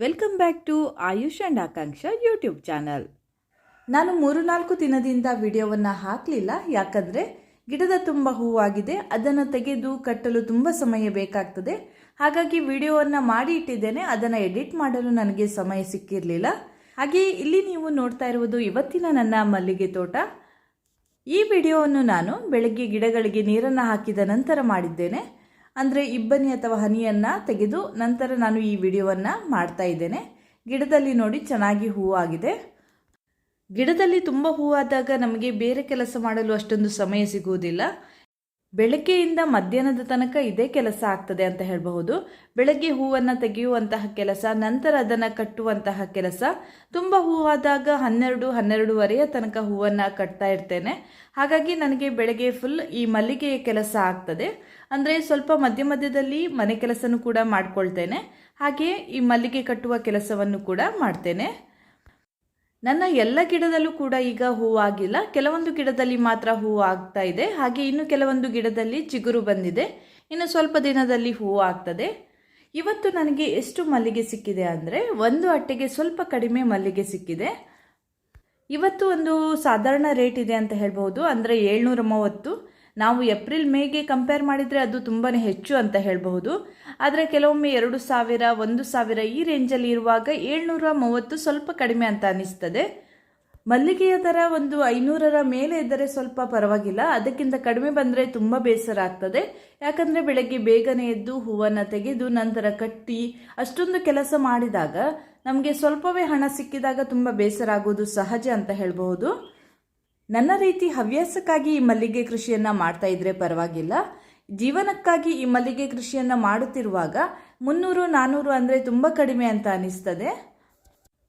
Welcome back to Ayush and Akanksha YouTube channel ನಾನು ಮೂರು ನಾಲ್ಕು ದಿನದಿಂದ ವಿಡಿಯೋವನ್ನು ಹಾಕಲಿಲ್ಲ. ಯಾಕಂದರೆ ಗಿಡದ ತುಂಬ ಹೂವಾಗಿದೆ. ಅದನ್ನು ತೆಗೆದು ಕಟ್ಟಲು ತುಂಬ ಸಮಯ ಬೇಕಾಗ್ತದೆ. ಹಾಗಾಗಿ ವಿಡಿಯೋವನ್ನು ಮಾಡಿ ಇಟ್ಟಿದ್ದೇನೆ. ಅದನ್ನು ಎಡಿಟ್ ಮಾಡಲು ನನಗೆ ಸಮಯ ಸಿಕ್ಕಿರಲಿಲ್ಲ. ಹಾಗೆಯೇ ಇಲ್ಲಿ ನೀವು ನೋಡ್ತಾ ಇರುವುದು ಇವತ್ತಿನ ನನ್ನ ಮಲ್ಲಿಗೆ ತೋಟ. ಈ ವಿಡಿಯೋವನ್ನು ನಾನು ಬೆಳಗ್ಗೆ ಗಿಡಗಳಿಗೆ ನೀರನ್ನು ಹಾಕಿದ ನಂತರ ಮಾಡಿದ್ದೇನೆ. ಅಂದರೆ ಇಬ್ಬನಿ ಅಥವಾ ಹನಿಯನ್ನು ತೆಗೆದು ನಂತರ ನಾನು ಈ ವಿಡಿಯೋವನ್ನು ಮಾಡ್ತಾ ಇದ್ದೇನೆ. ಗಿಡದಲ್ಲಿ ನೋಡಿ ಚೆನ್ನಾಗಿ ಹೂವಾಗಿದೆ ಗಿಡದಲ್ಲಿ ತುಂಬ ಹೂವಾದಾಗ ನಮಗೆ ಬೇರೆ ಕೆಲಸ ಮಾಡಲು ಅಷ್ಟೊಂದು ಸಮಯ ಸಿಗುವುದಿಲ್ಲ. ಬೆಳಗ್ಗೆಯಿಂದ ಮಧ್ಯಾಹ್ನದ ತನಕ ಇದೇ ಕೆಲಸ ಆಗ್ತದೆ ಅಂತ ಹೇಳಬಹುದು. ಬೆಳಗ್ಗೆ ಹೂವನ್ನು ತೆಗೆಯುವಂತಹ ಕೆಲಸ, ನಂತರ ಅದನ್ನು ಕಟ್ಟುವಂತಹ ಕೆಲಸ. ತುಂಬ ಹೂವಾದಾಗ ಹನ್ನೆರಡು, ಹನ್ನೆರಡೂವರೆಯ ತನಕ ಹೂವನ್ನು ಕಟ್ತಾ ಇರ್ತೇನೆ. ಹಾಗಾಗಿ ನನಗೆ ಬೆಳಗ್ಗೆ ಫುಲ್ ಈ ಮಲ್ಲಿಗೆಯ ಕೆಲಸ ಆಗ್ತದೆ. ಅಂದರೆ ಸ್ವಲ್ಪ ಮಧ್ಯ ಮಧ್ಯದಲ್ಲಿ ಮನೆ ಕೆಲಸನೂ ಕೂಡ ಮಾಡ್ಕೊಳ್ತೇನೆ. ಹಾಗೆ ಈ ಮಲ್ಲಿಗೆ ಕಟ್ಟುವ ಕೆಲಸವನ್ನು ಕೂಡ ಮಾಡ್ತೇನೆ. ನನ್ನ ಎಲ್ಲ ಗಿಡದಲ್ಲೂ ಕೂಡ ಈಗ ಹೂವಾಗಿಲ್ಲ. ಕೆಲವೊಂದು ಗಿಡದಲ್ಲಿ ಮಾತ್ರ ಹೂವು ಆಗ್ತಾ ಇದೆ. ಹಾಗೆ ಇನ್ನು ಕೆಲವೊಂದು ಗಿಡದಲ್ಲಿ ಚಿಗುರು ಬಂದಿದೆ. ಇನ್ನು ಸ್ವಲ್ಪ ದಿನದಲ್ಲಿ ಹೂವು ಆಗ್ತದೆ. ಇವತ್ತು ನನಗೆ ಎಷ್ಟು ಮಲ್ಲಿಗೆ ಸಿಕ್ಕಿದೆ ಅಂದರೆ ಒಂದು ಅಟ್ಟೆಗೆ ಸ್ವಲ್ಪ ಕಡಿಮೆ ಮಲ್ಲಿಗೆ ಸಿಕ್ಕಿದೆ. ಇವತ್ತು ಒಂದು ಸಾಧಾರಣ ರೇಟ್ ಇದೆ ಅಂತ ಹೇಳ್ಬೋದು. ಅಂದರೆ ಏಳ್ನೂರ ಮೂವತ್ತು ನಾವು ಏಪ್ರಿಲ್ ಮೇಗೆ ಕಂಪೇರ್ ಮಾಡಿದರೆ ಅದು ತುಂಬಾ ಹೆಚ್ಚು ಅಂತ ಹೇಳಬಹುದು. ಆದರೆ ಕೆಲವೊಮ್ಮೆ ಎರಡು ಸಾವಿರ, ಒಂದು ಸಾವಿರ ಈ ರೇಂಜಲ್ಲಿ ಇರುವಾಗ ಏಳ್ನೂರ ಮೂವತ್ತು ಸ್ವಲ್ಪ ಕಡಿಮೆ ಅಂತ ಅನಿಸ್ತದೆ. ಮಲ್ಲಿಗೆಯ ದರ ಒಂದು ಐನೂರರ ಮೇಲೆ ಇದ್ದರೆ ಸ್ವಲ್ಪ ಪರವಾಗಿಲ್ಲ. ಅದಕ್ಕಿಂತ ಕಡಿಮೆ ಬಂದರೆ ತುಂಬ ಬೇಸರ ಆಗ್ತದೆ. ಯಾಕಂದರೆ ಬೆಳಗ್ಗೆ ಬೇಗನೆ ಎದ್ದು ಹೂವನ್ನು ತೆಗೆದು ನಂತರ ಕಟ್ಟಿ ಅಷ್ಟೊಂದು ಕೆಲಸ ಮಾಡಿದಾಗ ನಮಗೆ ಸ್ವಲ್ಪವೇ ಹಣ ಸಿಕ್ಕಿದಾಗ ತುಂಬ ಬೇಸರ ಆಗೋದು ಸಹಜ ಅಂತ ಹೇಳಬಹುದು. ನನ್ನ ರೀತಿ ಹವ್ಯಾಸಕ್ಕಾಗಿ ಈ ಮಲ್ಲಿಗೆ ಕೃಷಿಯನ್ನು ಮಾಡ್ತಾ ಇದ್ರೆ ಪರವಾಗಿಲ್ಲ. ಜೀವನಕ್ಕಾಗಿ ಈ ಮಲ್ಲಿಗೆ ಕೃಷಿಯನ್ನು ಮಾಡುತ್ತಿರುವಾಗ ಮುನ್ನೂರು ನಾನ್ನೂರು ಅಂದರೆ ತುಂಬ ಕಡಿಮೆ ಅಂತ ಅನಿಸ್ತದೆ.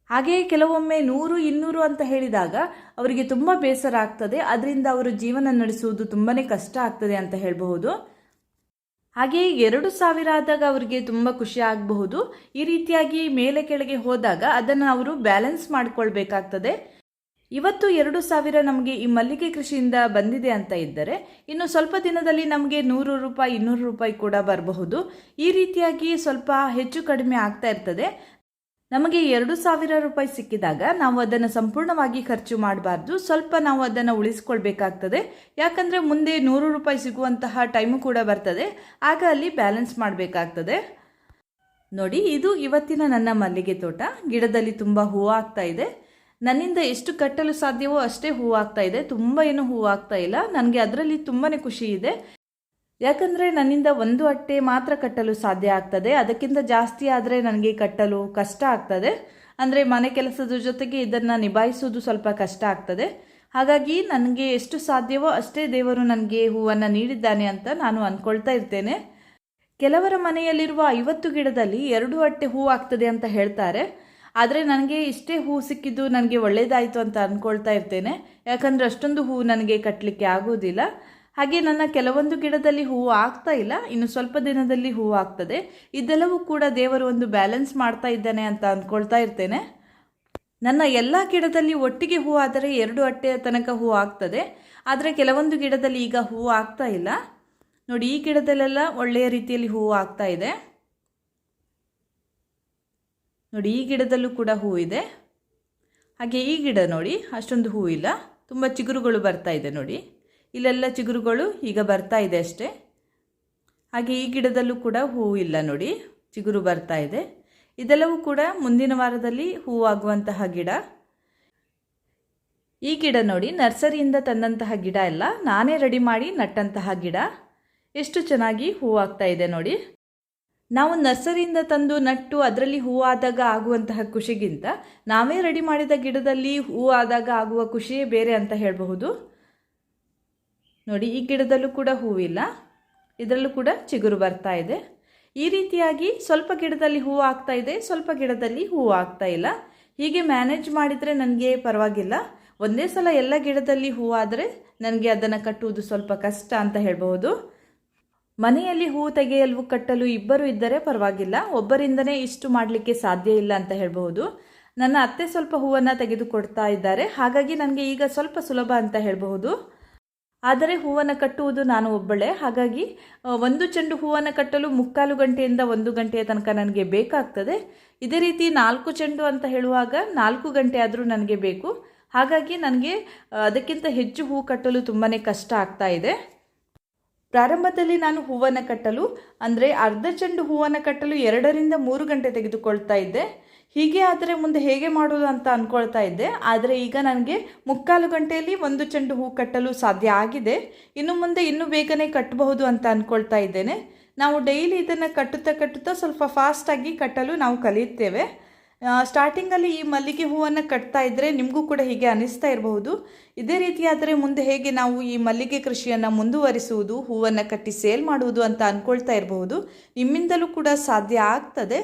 ಹಾಗೆಯೇ ಕೆಲವೊಮ್ಮೆ ನೂರು, ಇನ್ನೂರು ಅಂತ ಹೇಳಿದಾಗ ಅವರಿಗೆ ತುಂಬ ಬೇಸರ ಆಗ್ತದೆ. ಅದರಿಂದ ಅವರು ಜೀವನ ನಡೆಸುವುದು ತುಂಬಾ ಕಷ್ಟ ಆಗ್ತದೆ ಅಂತ ಹೇಳಬಹುದು. ಹಾಗೆಯೇ ಎರಡು ಸಾವಿರ ಆದಾಗ ಅವರಿಗೆ ತುಂಬ ಖುಷಿ ಆಗಬಹುದು. ಈ ರೀತಿಯಾಗಿ ಮೇಲೆ ಕೆಳಗೆ ಹೋದಾಗ ಅದನ್ನು ಅವರು ಬ್ಯಾಲೆನ್ಸ್ ಮಾಡಿಕೊಳ್ಬೇಕಾಗ್ತದೆ. ಇವತ್ತು ಎರಡು ಸಾವಿರ ನಮಗೆ ಈ ಮಲ್ಲಿಗೆ ಕೃಷಿಯಿಂದ ಬಂದಿದೆ ಅಂತ ಇದ್ದರೆ ಇನ್ನು ಸ್ವಲ್ಪ ದಿನದಲ್ಲಿ ನಮಗೆ ನೂರು ರೂಪಾಯಿ, ಇನ್ನೂರು ರೂಪಾಯಿ ಕೂಡ ಬರಬಹುದು. ಈ ರೀತಿಯಾಗಿ ಸ್ವಲ್ಪ ಹೆಚ್ಚು ಕಡಿಮೆ ಆಗ್ತಾ ಇರ್ತದೆ. ನಮಗೆ ಎರಡು ಸಾವಿರ ರೂಪಾಯಿ ಸಿಕ್ಕಿದಾಗ ನಾವು ಅದನ್ನು ಸಂಪೂರ್ಣವಾಗಿ ಖರ್ಚು ಮಾಡಬಾರ್ದು. ಸ್ವಲ್ಪ ನಾವು ಅದನ್ನು ಉಳಿಸ್ಕೊಳ್ಬೇಕಾಗ್ತದೆ. ಯಾಕಂದರೆ ಮುಂದೆ ನೂರು ರೂಪಾಯಿ ಸಿಗುವಂತಹ ಟೈಮು ಕೂಡ ಬರ್ತದೆ. ಆಗ ಅಲ್ಲಿ ಬ್ಯಾಲೆನ್ಸ್ ಮಾಡಬೇಕಾಗ್ತದೆ. ನೋಡಿ, ಇದು ಇವತ್ತಿನ ನನ್ನ ಮಲ್ಲಿಗೆ ತೋಟ. ಗಿಡದಲ್ಲಿ ತುಂಬ ಹೂವು ಆಗ್ತಾ ಇದೆ. ನನ್ನಿಂದ ಎಷ್ಟು ಕಟ್ಟಲು ಸಾಧ್ಯವೋ ಅಷ್ಟೇ ಹೂವು ಆಗ್ತಾ ಇದೆ. ತುಂಬ ಏನು ಹೂವು ಆಗ್ತಾ ಇಲ್ಲ. ನನಗೆ ಅದರಲ್ಲಿ ತುಂಬಾ ಖುಷಿ ಇದೆ. ಯಾಕಂದರೆ ನನ್ನಿಂದ ಒಂದು ಅಟ್ಟೆ ಮಾತ್ರ ಕಟ್ಟಲು ಸಾಧ್ಯ ಆಗ್ತದೆ. ಅದಕ್ಕಿಂತ ಜಾಸ್ತಿ ಆದರೆ ನನಗೆ ಕಟ್ಟಲು ಕಷ್ಟ ಆಗ್ತದೆ. ಅಂದರೆ ಮನೆ ಕೆಲಸದ ಜೊತೆಗೆ ಇದನ್ನು ನಿಭಾಯಿಸೋದು ಸ್ವಲ್ಪ ಕಷ್ಟ ಆಗ್ತದೆ. ಹಾಗಾಗಿ ನನಗೆ ಎಷ್ಟು ಸಾಧ್ಯವೋ ಅಷ್ಟೇ ದೇವರು ನನಗೆ ಹೂವನ್ನು ನೀಡಿದ್ದಾನೆ ಅಂತ ನಾನು ಅಂದ್ಕೊಳ್ತಾ ಇರ್ತೇನೆ. ಕೆಲವರ ಮನೆಯಲ್ಲಿರುವ ಐವತ್ತು ಗಿಡದಲ್ಲಿ ಎರಡು ಅಟ್ಟೆ ಹೂ ಆಗ್ತದೆ ಅಂತ ಹೇಳ್ತಾರೆ. ಆದರೆ ನನಗೆ ಇಷ್ಟೇ ಹೂ ಸಿಕ್ಕಿದ್ದು ನನಗೆ ಒಳ್ಳೆಯದಾಯಿತು ಅಂತ ಅಂದ್ಕೊಳ್ತಾ ಇರ್ತೇನೆ. ಯಾಕಂದರೆ ಅಷ್ಟೊಂದು ಹೂ ನನಗೆ ಕಟ್ಟಲಿಕ್ಕೆ ಆಗೋದಿಲ್ಲ. ಹಾಗೆ ನನ್ನ ಕೆಲವೊಂದು ಗಿಡದಲ್ಲಿ ಹೂವು ಆಗ್ತಾ ಇಲ್ಲ. ಇನ್ನು ಸ್ವಲ್ಪ ದಿನದಲ್ಲಿ ಹೂವು ಆಗ್ತದೆ. ಇದೆಲ್ಲವೂ ಕೂಡ ದೇವರು ಒಂದು ಬ್ಯಾಲೆನ್ಸ್ ಮಾಡ್ತಾ ಇದ್ದಾನೆ ಅಂತ ಅಂದ್ಕೊಳ್ತಾ ಇರ್ತೇನೆ. ನನ್ನ ಎಲ್ಲ ಗಿಡದಲ್ಲಿ ಒಟ್ಟಿಗೆ ಹೂ ಆದರೆ ಎರಡು ಅಟ್ಟೆಯ ತನಕ ಹೂ ಆಗ್ತದೆ. ಆದರೆ ಕೆಲವೊಂದು ಗಿಡದಲ್ಲಿ ಈಗ ಹೂವು ಆಗ್ತಾ ಇಲ್ಲ. ನೋಡಿ, ಈ ಗಿಡದಲ್ಲೆಲ್ಲ ಒಳ್ಳೆಯ ರೀತಿಯಲ್ಲಿ ಹೂವು ಆಗ್ತಾ ಇದೆ. ನೋಡಿ, ಈ ಗಿಡದಲ್ಲೂ ಕೂಡ ಹೂ ಇದೆ. ಹಾಗೆ ಈ ಗಿಡ ನೋಡಿ, ಅಷ್ಟೊಂದು ಹೂ ಇಲ್ಲ. ತುಂಬ ಚಿಗುರುಗಳು ಬರ್ತಾ ಇದೆ ನೋಡಿ. ಇಲ್ಲೆಲ್ಲ ಚಿಗುರುಗಳು ಈಗ ಬರ್ತಾ ಇದೆ ಅಷ್ಟೇ. ಹಾಗೆ ಈ ಗಿಡದಲ್ಲೂ ಕೂಡ ಹೂ ಇಲ್ಲ ನೋಡಿ, ಚಿಗುರು ಬರ್ತಾ ಇದೆ. ಇದೆಲ್ಲವೂ ಕೂಡ ಮುಂದಿನ ವಾರದಲ್ಲಿ ಹೂವಾಗುವಂತಹ ಗಿಡ. ಈ ಗಿಡ ನೋಡಿ, ನರ್ಸರಿಯಿಂದ ತಂದಂತಹ ಗಿಡ ಎಲ್ಲ ನಾನೇ ರೆಡಿ ಮಾಡಿ ನಟ್ಟಂತಹ ಗಿಡ. ಎಷ್ಟು ಚೆನ್ನಾಗಿ ಹೂವಾಗ್ತಾ ಇದೆ ನೋಡಿ. ನಾವು ನರ್ಸರಿಯಿಂದ ತಂದು ನಟ್ಟು ಅದರಲ್ಲಿ ಹೂವಾದಾಗ ಆಗುವಂತಹ ಖುಷಿಗಿಂತ ನಾವೇ ರೆಡಿ ಮಾಡಿದ ಗಿಡದಲ್ಲಿ ಹೂ ಆದಾಗ ಆಗುವ ಖುಷಿಯೇ ಬೇರೆ ಅಂತ ಹೇಳಬಹುದು. ನೋಡಿ, ಈ ಗಿಡದಲ್ಲೂ ಕೂಡ ಹೂವಿಲ್ಲ. ಇದರಲ್ಲೂ ಕೂಡ ಚಿಗುರು ಬರ್ತಾ ಇದೆ. ಈ ರೀತಿಯಾಗಿ ಸ್ವಲ್ಪ ಗಿಡದಲ್ಲಿ ಹೂವು ಆಗ್ತಾ ಇದೆ, ಸ್ವಲ್ಪ ಗಿಡದಲ್ಲಿ ಹೂವು ಆಗ್ತಾ ಇಲ್ಲ. ಹೀಗೆ ಮ್ಯಾನೇಜ್ ಮಾಡಿದರೆ ನನಗೆ ಪರವಾಗಿಲ್ಲ. ಒಂದೇ ಸಲ ಎಲ್ಲ ಗಿಡದಲ್ಲಿ ಹೂವಾದರೆ ನನಗೆ ಅದನ್ನು ಕಟ್ಟುವುದು ಸ್ವಲ್ಪ ಕಷ್ಟ ಅಂತ ಹೇಳಬಹುದು. ಮನೆಯಲ್ಲಿ ಹೂ ತೆಗೆಯಲು ಕಟ್ಟಲು ಇಬ್ಬರು ಇದ್ದರೆ ಪರವಾಗಿಲ್ಲ. ಒಬ್ಬರಿಂದನೇ ಇಷ್ಟು ಮಾಡಲಿಕ್ಕೆ ಸಾಧ್ಯ ಇಲ್ಲ ಅಂತ ಹೇಳಬಹುದು. ನನ್ನ ಅತ್ತೆ ಸ್ವಲ್ಪ ಹೂವನ್ನು ತೆಗೆದುಕೊಡ್ತಾ ಇದ್ದಾರೆ. ಹಾಗಾಗಿ ನನಗೆ ಈಗ ಸ್ವಲ್ಪ ಸುಲಭ ಅಂತ ಹೇಳಬಹುದು. ಆದರೆ ಹೂವನ್ನು ಕಟ್ಟುವುದು ನಾನು ಒಬ್ಬಳೇ. ಹಾಗಾಗಿ ಒಂದು ಚೆಂಡು ಹೂವನ್ನು ಕಟ್ಟಲು ಮುಕ್ಕಾಲು ಗಂಟೆಯಿಂದ ಒಂದು ಗಂಟೆಯ ತನಕ ನನಗೆ ಬೇಕಾಗ್ತದೆ. ಇದೇ ರೀತಿ ನಾಲ್ಕು ಚೆಂಡು ಅಂತ ಹೇಳುವಾಗ ನಾಲ್ಕು ಗಂಟೆ ಆದರೂ ನನಗೆ ಬೇಕು. ಹಾಗಾಗಿ ನನಗೆ ಅದಕ್ಕಿಂತ ಹೆಚ್ಚು ಹೂ ಕಟ್ಟಲು ತುಂಬಾ ಕಷ್ಟ ಆಗ್ತಾ ಇದೆ. ಪ್ರಾರಂಭದಲ್ಲಿ ನಾನು ಹೂವನ್ನು ಕಟ್ಟಲು, ಅಂದರೆ ಅರ್ಧ ಚೆಂಡು ಹೂವನ್ನು ಕಟ್ಟಲು ಎರಡರಿಂದ ಮೂರು ಗಂಟೆ ತೆಗೆದುಕೊಳ್ತಾ ಇದ್ದೆ. ಹೀಗೆ ಆದರೆ ಮುಂದೆ ಹೇಗೆ ಮಾಡೋದು ಅಂತ ಅಂದ್ಕೊಳ್ತಾ ಇದ್ದೆ. ಆದರೆ ಈಗ ನನಗೆ ಮುಕ್ಕಾಲು ಗಂಟೆಯಲ್ಲಿ ಒಂದು ಚೆಂಡು ಹೂ ಕಟ್ಟಲು ಸಾಧ್ಯ ಆಗಿದೆ. ಇನ್ನು ಮುಂದೆ ಇನ್ನೂ ಬೇಗನೆ ಕಟ್ಟಬಹುದು ಅಂತ ಅಂದ್ಕೊಳ್ತಾ ಇದ್ದೇನೆ. ನಾವು ಡೈಲಿ ಇದನ್ನು ಕಟ್ಟುತ್ತಾ ಕಟ್ಟುತ್ತಾ ಸ್ವಲ್ಪ ಫಾಸ್ಟಾಗಿ ಕಟ್ಟಲು ನಾವು ಕಲಿಯುತ್ತೇವೆ. ಸ್ಟಾರ್ಟಿಂಗಲ್ಲಿ ಈ ಮಲ್ಲಿಗೆ ಹೂವನ್ನು ಕಟ್ತಾ ಇದ್ದರೆ ನಿಮಗೂ ಕೂಡ ಹೀಗೆ ಅನಿಸ್ತಾ ಇರಬಹುದು. ಇದೇ ರೀತಿಯಾದರೆ ಮುಂದೆ ಹೇಗೆ ನಾವು ಈ ಮಲ್ಲಿಗೆ ಕೃಷಿಯನ್ನು ಮುಂದುವರಿಸುವುದು, ಹೂವನ್ನು ಕಟ್ಟಿ ಸೇಲ್ ಮಾಡುವುದು ಅಂತ ಅಂದ್ಕೊಳ್ತಾ ಇರಬಹುದು. ನಿಮ್ಮಿಂದಲೂ ಕೂಡ ಸಾಧ್ಯ ಆಗ್ತದೆ.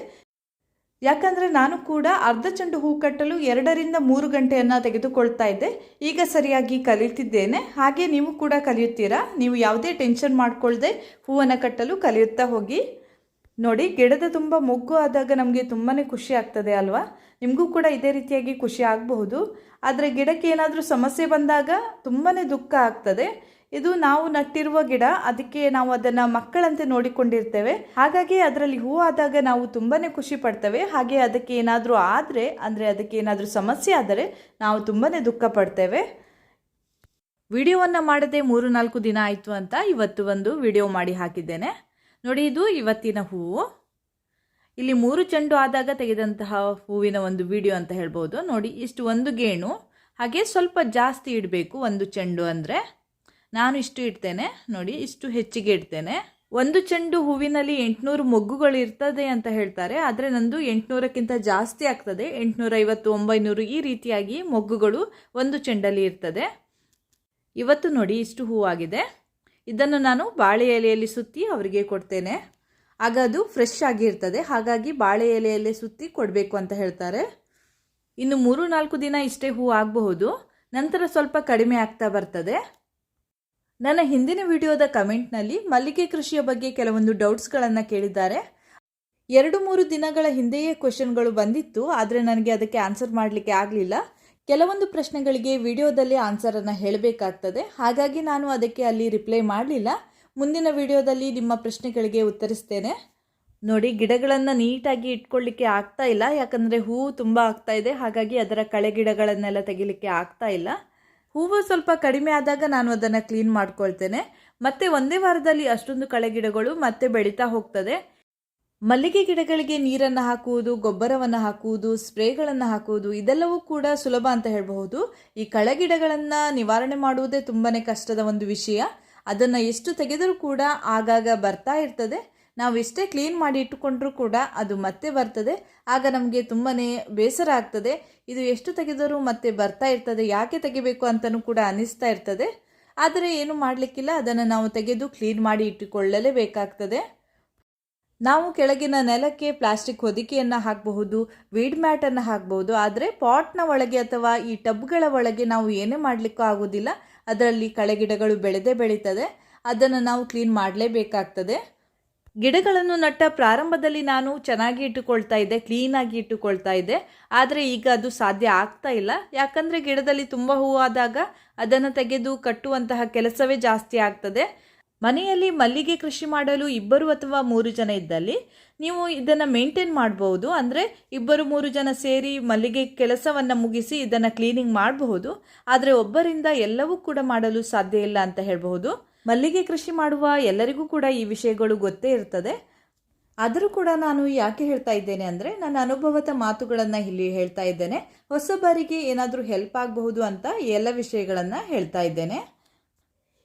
ಯಾಕಂದರೆ ನಾನು ಕೂಡ ಅರ್ಧ ಚೆಂಡು ಹೂ ಕಟ್ಟಲು ಎರಡರಿಂದ ಮೂರು ಗಂಟೆಯನ್ನು ತೆಗೆದುಕೊಳ್ತಾ ಇದ್ದೆ. ಈಗ ಸರಿಯಾಗಿ ಕಲಿತಿದ್ದೇನೆ. ಹಾಗೆ ನೀವು ಕೂಡ ಕಲಿಯುತ್ತೀರಾ? ನೀವು ಯಾವುದೇ ಟೆನ್ಷನ್ ಮಾಡಿಕೊಳ್ಳದೆ ಹೂವನ್ನು ಕಟ್ಟಲು ಕಲಿಯುತ್ತಾ ಹೋಗಿ. ನೋಡಿ, ಗಿಡದ ತುಂಬ ಮೊಗ್ಗು ಆದಾಗ ನಮಗೆ ತುಂಬಾ ಖುಷಿ ಆಗ್ತದೆ ಅಲ್ವಾ? ನಿಮಗೂ ಕೂಡ ಇದೇ ರೀತಿಯಾಗಿ ಖುಷಿ ಆಗಬಹುದು. ಆದರೆ ಗಿಡಕ್ಕೆ ಏನಾದರೂ ಸಮಸ್ಯೆ ಬಂದಾಗ ತುಂಬಾ ದುಃಖ ಆಗ್ತದೆ. ಇದು ನಾವು ನಟ್ಟಿರುವ ಗಿಡ, ಅದಕ್ಕೆ ನಾವು ಅದನ್ನು ಮಕ್ಕಳಂತೆ ನೋಡಿಕೊಂಡಿರ್ತೇವೆ. ಹಾಗಾಗಿ ಅದರಲ್ಲಿ ಹೂ ಆದಾಗ ನಾವು ತುಂಬಾ ಖುಷಿ ಪಡ್ತೇವೆ. ಹಾಗೆ ಅದಕ್ಕೆ ಏನಾದರೂ ಆದರೆ, ಅಂದರೆ ಅದಕ್ಕೆ ಏನಾದರೂ ಸಮಸ್ಯೆ ಆದರೆ ನಾವು ತುಂಬಾ ದುಃಖ ಪಡ್ತೇವೆ. ವಿಡಿಯೋವನ್ನು ಮಾಡದೆ ಮೂರು ನಾಲ್ಕು ದಿನ ಆಯಿತು ಅಂತ ಇವತ್ತು ಒಂದು ವಿಡಿಯೋ ಮಾಡಿ ಹಾಕಿದ್ದೇನೆ. ನೋಡಿ ಇದು ಇವತ್ತಿನ ಹೂವು ಇಲ್ಲಿ ಮೂರು ಚೆಂಡು ಆದಾಗ ತೆಗೆದಂತಹ ಹೂವಿನ ಒಂದು ವಿಡಿಯೋ ಅಂತ ಹೇಳ್ಬೋದು. ನೋಡಿ, ಇಷ್ಟು ಒಂದು ಗೇಣು, ಹಾಗೆ ಸ್ವಲ್ಪ ಜಾಸ್ತಿ ಇಡಬೇಕು, ಒಂದು ಚೆಂಡು ಅಂದರೆ. ನಾನು ಇಷ್ಟು ಇಡ್ತೇನೆ, ನೋಡಿ, ಇಷ್ಟು ಹೆಚ್ಚಿಗೆ ಇಡ್ತೇನೆ. ಒಂದು ಚೆಂಡು ಹೂವಿನಲ್ಲಿ ಎಂಟುನೂರು ಮೊಗ್ಗುಗಳು ಇರ್ತದೆ ಅಂತ ಹೇಳ್ತಾರೆ, ಆದರೆ ನಂದು ಎಂಟುನೂರಕ್ಕಿಂತ ಜಾಸ್ತಿ ಆಗ್ತದೆ. ಎಂಟುನೂರೈವತ್ತು, ಒಂಬೈನೂರು ಈ ರೀತಿಯಾಗಿ ಮೊಗ್ಗುಗಳು ಒಂದು ಚೆಂಡಲ್ಲಿ ಇರ್ತದೆ. ಇವತ್ತು ನೋಡಿ, ಇಷ್ಟು ಹೂವಾಗಿದೆ. ಇದನ್ನು ನಾನು ಬಾಳೆ ಎಲೆಯಲ್ಲಿ ಸುತ್ತಿ ಅವರಿಗೆ ಕೊಡ್ತೇನೆ. ಆಗ ಅದು ಫ್ರೆಶ್ ಆಗಿರ್ತದೆ. ಹಾಗಾಗಿ ಬಾಳೆ ಎಲೆಯಲ್ಲಿ ಸುತ್ತಿ ಕೊಡಬೇಕು ಅಂತ ಹೇಳ್ತಾರೆ. ಇನ್ನು ಮೂರು ನಾಲ್ಕು ದಿನ ಇಷ್ಟೇ ಹೂ ಆಗಬಹುದು. ನಂತರ ಸ್ವಲ್ಪ ಕಡಿಮೆ ಆಗ್ತಾ ಬರ್ತದೆ. ನನ್ನ ಹಿಂದಿನ ವಿಡಿಯೋದ ಕಮೆಂಟ್ನಲ್ಲಿ ಮಲ್ಲಿಗೆ ಕೃಷಿಯ ಬಗ್ಗೆ ಕೆಲವೊಂದು ಡೌಟ್ಸ್ಗಳನ್ನು ಕೇಳಿದ್ದಾರೆ. ಎರಡು ಮೂರು ದಿನಗಳ ಹಿಂದೆಯೇ ಕ್ವೆಶನ್ಗಳು ಬಂದಿತ್ತು. ಆದರೆ ನನಗೆ ಅದಕ್ಕೆ ಆನ್ಸರ್ ಮಾಡಲಿಕ್ಕೆ ಆಗಲಿಲ್ಲ. ಕೆಲವೊಂದು ಪ್ರಶ್ನೆಗಳಿಗೆ ವಿಡಿಯೋದಲ್ಲಿ ಆನ್ಸರನ್ನು ಹೇಳಬೇಕಾಗ್ತದೆ. ಹಾಗಾಗಿ ನಾನು ಅದಕ್ಕೆ ಅಲ್ಲಿ ರಿಪ್ಲೈ ಮಾಡಲಿಲ್ಲ. ಮುಂದಿನ ವಿಡಿಯೋದಲ್ಲಿ ನಿಮ್ಮ ಪ್ರಶ್ನೆಗಳಿಗೆ ಉತ್ತರಿಸ್ತೇನೆ. ನೋಡಿ, ಗಿಡಗಳನ್ನು ನೀಟಾಗಿ ಇಟ್ಕೊಳ್ಳಿಕ್ಕೆ ಆಗ್ತಾ ಇಲ್ಲ. ಯಾಕಂದರೆ ಹೂವು ತುಂಬ ಆಗ್ತಾ ಇದೆ. ಹಾಗಾಗಿ ಅದರ ಕಳೆ ಗಿಡಗಳನ್ನೆಲ್ಲ ತೆಗಿಲಿಕ್ಕೆ ಆಗ್ತಾ ಇಲ್ಲ. ಹೂವು ಸ್ವಲ್ಪ ಕಡಿಮೆ ಆದಾಗ ನಾನು ಅದನ್ನು ಕ್ಲೀನ್ ಮಾಡ್ಕೊಳ್ತೇನೆ. ಮತ್ತೆ ಒಂದೇ ವಾರದಲ್ಲಿ ಅಷ್ಟೊಂದು ಕಳೆ ಗಿಡಗಳು ಮತ್ತೆ ಬೆಳೀತಾ ಹೋಗ್ತದೆ. ಮಲ್ಲಿಗೆ ಗಿಡಗಳಿಗೆ ನೀರನ್ನು ಹಾಕುವುದು, ಗೊಬ್ಬರವನ್ನು ಹಾಕುವುದು, ಸ್ಪ್ರೇಗಳನ್ನು ಹಾಕುವುದು, ಇದೆಲ್ಲವೂ ಕೂಡ ಸುಲಭ ಅಂತ ಹೇಳಬಹುದು. ಈ ಕಳೆ ಗಿಡಗಳನ್ನು ನಿವಾರಣೆ ಮಾಡುವುದೇ ತುಂಬಾ ಕಷ್ಟದ ಒಂದು ವಿಷಯ. ಅದನ್ನು ಎಷ್ಟು ತೆಗೆದರೂ ಕೂಡ ಆಗಾಗ ಬರ್ತಾ ಇರ್ತದೆ. ನಾವು ಎಷ್ಟೇ ಕ್ಲೀನ್ ಮಾಡಿ ಇಟ್ಟುಕೊಂಡ್ರೂ ಕೂಡ ಅದು ಮತ್ತೆ ಬರ್ತದೆ. ಆಗ ನಮಗೆ ತುಂಬಾ ಬೇಸರ ಆಗ್ತದೆ. ಇದು ಎಷ್ಟು ತೆಗೆದರೂ ಮತ್ತೆ ಬರ್ತಾ ಇರ್ತದೆ, ಯಾಕೆ ತೆಗಿಬೇಕು ಅಂತಲೂ ಕೂಡ ಅನಿಸ್ತಾ ಇರ್ತದೆ. ಆದರೆ ಏನು ಮಾಡಲಿಕ್ಕಿಲ್ಲ. ಅದನ್ನು ನಾವು ತೆಗೆದು ಕ್ಲೀನ್ ಮಾಡಿ ಇಟ್ಟುಕೊಳ್ಳಲೇಬೇಕಾಗ್ತದೆ. ನಾವು ಕೆಳಗಿನ ನೆಲಕ್ಕೆ ಪ್ಲಾಸ್ಟಿಕ್ ಹೊದಿಕೆಯನ್ನು ಹಾಕಬಹುದು ವೀಡ್ ಮ್ಯಾಟನ್ನು ಹಾಕಬಹುದು, ಆದರೆ ಪಾಟ್ನ ಒಳಗೆ ಅಥವಾ ಈ ಟಬ್ಗಳ ಒಳಗೆ ನಾವು ಏನೇ ಮಾಡಲಿಕ್ಕೂ ಆಗೋದಿಲ್ಲ. ಅದರಲ್ಲಿ ಕಳೆ ಗಿಡಗಳು ಬೆಳೆದೇ ಬೆಳೀತದೆ. ಅದನ್ನು ನಾವು ಕ್ಲೀನ್ ಮಾಡಲೇಬೇಕಾಗ್ತದೆ. ಗಿಡಗಳನ್ನು ನಟ್ಟ ಪ್ರಾರಂಭದಲ್ಲಿ ನಾನು ಚೆನ್ನಾಗಿ ಇಟ್ಟುಕೊಳ್ತಾ ಇದ್ದೆ ಕ್ಲೀನಾಗಿ ಇಟ್ಟುಕೊಳ್ತಾ ಇದ್ದೆ. ಆದರೆ ಈಗ ಅದು ಸಾಧ್ಯ ಆಗ್ತಾ ಇಲ್ಲ. ಯಾಕಂದರೆ ಗಿಡದಲ್ಲಿ ತುಂಬ ಹೂವಾದಾಗ ಅದನ್ನು ತೆಗೆದು ಕಟ್ಟುವಂತಹ ಕೆಲಸವೇ ಜಾಸ್ತಿ ಆಗ್ತದೆ. ಮನೆಯಲ್ಲಿ ಮಲ್ಲಿಗೆ ಕೃಷಿ ಮಾಡಲು ಇಬ್ಬರು ಅಥವಾ ಮೂರು ಜನ ಇದ್ದಲ್ಲಿ ನೀವು ಇದನ್ನು ಮೇಂಟೈನ್ ಮಾಡಬಹುದು ಅಂದರೆ ಇಬ್ಬರು ಮೂರು ಜನ ಸೇರಿ ಮಲ್ಲಿಗೆ ಕೆಲಸವನ್ನು ಮುಗಿಸಿ ಇದನ್ನು ಕ್ಲೀನಿಂಗ್ ಮಾಡಬಹುದು. ಆದರೆ ಒಬ್ಬರಿಂದ ಎಲ್ಲವೂ ಕೂಡ ಮಾಡಲು ಸಾಧ್ಯ ಇಲ್ಲ ಅಂತ ಹೇಳಬಹುದು. ಮಲ್ಲಿಗೆ ಕೃಷಿ ಮಾಡುವ ಎಲ್ಲರಿಗೂ ಕೂಡ ಈ ವಿಷಯಗಳು ಗೊತ್ತೇ ಇರ್ತದೆ. ಆದರೂ ಕೂಡ ನಾನು ಯಾಕೆ ಹೇಳ್ತಾ ಇದ್ದೇನೆ ಅಂದರೆ ನನ್ನ ಅನುಭವದ ಮಾತುಗಳನ್ನು ಇಲ್ಲಿ ಹೇಳ್ತಾ ಇದ್ದೇನೆ. ಹೊಸಬರಿಗೆ ಏನಾದರೂ ಹೆಲ್ಪ್ ಆಗಬಹುದು ಅಂತ ಎಲ್ಲ ವಿಷಯಗಳನ್ನು ಹೇಳ್ತಾ ಇದ್ದೇನೆ.